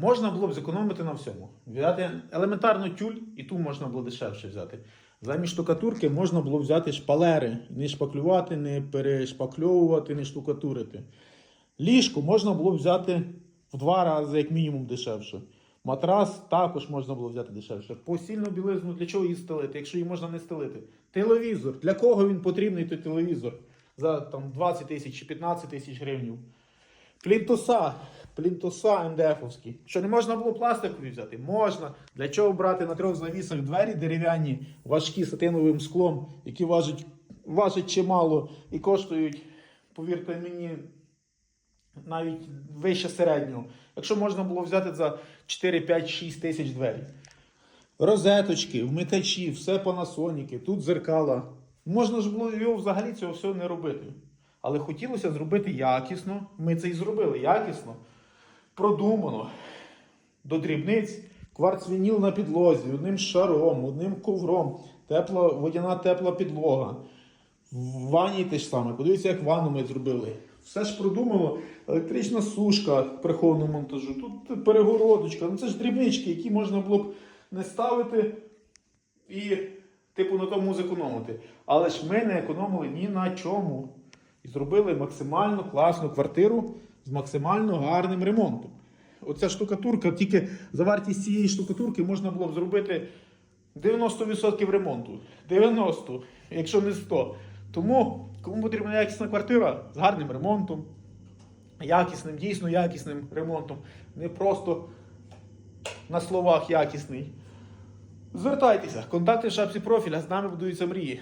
Можна було б зекономити на всьому. Взяти елементарно тюль, і ту можна було дешевше взяти. Замість штукатурки можна було взяти шпалери, не шпаклювати, не перешпакльовувати, не штукатурити. Ліжко можна було б взяти в два рази, як мінімум, дешевше. Матрас також можна було взяти дешевше. Постільну білизну для чого її стелити, якщо її можна не стелити? Телевізор. Для кого він потрібний той телевізор? За там, 20 тисяч чи 15 тисяч гривень. Плінтуса. Плінтуса МДФовські. Що не можна було пластикові взяти? Можна. Для чого брати на трьох завісах двері дерев'яні, важкі сатиновим склом, які важать, важать чимало і коштують, повірте мені, навіть вище середнього. Якщо можна було взяти за 4, 5, 6 тисяч двері. Розеточки, вмикачі, все панасоніки, тут зеркала. Можна ж було його взагалі цього всього не робити. Але хотілося зробити якісно. Ми це і зробили якісно, продумано. До дрібниць, кварцвініл на підлозі, одним шаром, одним ковром, тепла, водяна тепла підлога. В ванні те ж саме. Подивіться, як ванну ми зробили. Все ж продумано. Електрична сушка прихованого монтажу. Тут перегородочка. Ну це ж дрібнички, які можна було б не ставити і, типу, на тому зекономити. Але ж ми не економили ні на чому. І зробили максимально класну квартиру з максимально гарним ремонтом. Оця штукатурка, тільки за вартість цієї штукатурки можна було б зробити 90% ремонту. 90, якщо не 100. Тому, кому потрібна якісна квартира з гарним ремонтом, якісним, дійсно якісним ремонтом, не просто на словах якісний. Звертайтеся, контакти в шапці профіля, з нами будуються мрії.